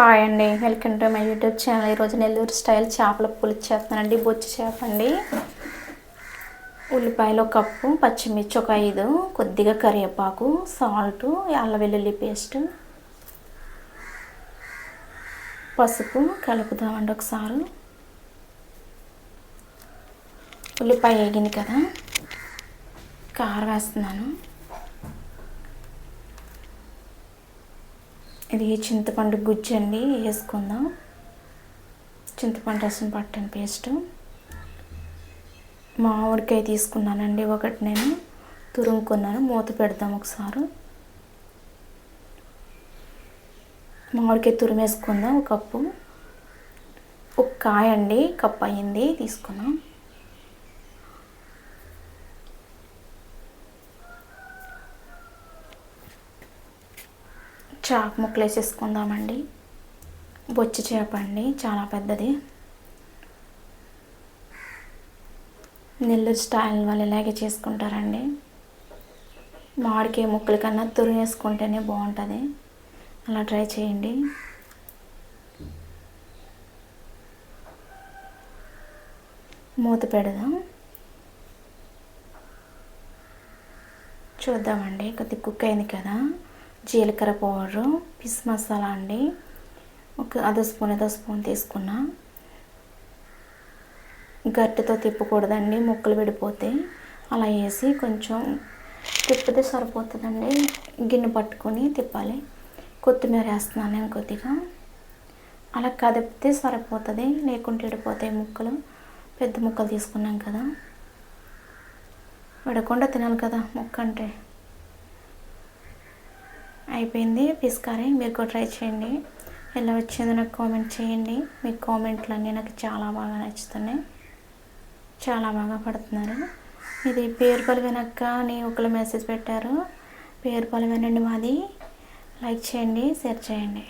Hi అండి. Welcome to my YouTube channel. ఈరోజు Nellore style చేపల పులుసు చేస్తున్నానండి. బొచ్చి చేప అండి. ఉల్లిపాయలు ఒక కప్పు పచ్చిమిర్చి ఒక ఐదు కొద్దిగా కరివేపాకు సాల్ట్ అల్ల వెల్లుల్లి పేస్ట్ పసుపు కలుపుదామండి ఒకసారి. ఉల్లిపాయ వేగింది కదా. కారం వేస్తున్నాను. ఇది చింతపండు గుజ్జు అండి వేసుకుందాం. చింతపండు రసం పట్టని పేస్ట్ మామిడికాయ తీసుకున్నానండి ఒకటి నేను. తురుముకున్నాను మూత పెడదాం ఒకసారి. మామిడికాయ తురిమేసుకుందాం ఒక కప్పు. ఒక కాయ అండి కప్పు అయింది తీసుకున్నాం. చాక్ ముక్కలు వేసేసుకుందామండి బొచ్చి చేప అండి చాలా పెద్దది. నెల్లూరు స్టైల్ వాళ్ళు ఇలాగే చేసుకుంటారండి. మామిడికాయ ముక్కల కన్నా తురిమేసుకుంటేనే బాగుంటుంది. అలా ట్రై చేయండి. మూత పెడదాం. చూద్దామండి కొద్ది కుక్ అయింది కదా. జీలకర్ర పౌడరు పిస్ మసాలా అండి. ఒక అదో స్పూన్ ఏదో స్పూన్ తీసుకున్నా. గట్టితో తిప్పకూడదండి ముక్కలు విడిపోతే. అలా వేసి కొంచెం తిప్పితే సరిపోతుందండి. గిన్నె పట్టుకొని తిప్పాలి. కొత్తిమీర వేస్తున్నాను నేను కొద్దిగా. అలా కదిపితే సరిపోతుంది లేకుంటే విడిపోతాయి ముక్కలు. పెద్ద ముక్కలు తీసుకున్నాం కదా. విడకుండా తినాలి కదా ముక్క అంటే. అయిపోయింది. ఫిష్ కర్రీ మీరు కూడా ట్రై చేయండి. ఎలా వచ్చిందో నాకు కామెంట్ చేయండి. మీ కామెంట్లు అన్నీ నాకు చాలా బాగా నచ్చుతున్నాయి. చాలా బాగా పడుతున్నారు. ఇది పేరు వెనక్క అని ఒకళ్ళు మెసేజ్ పెట్టారు. పేరు వినండి మాది. లైక్ చేయండి షేర్ చేయండి.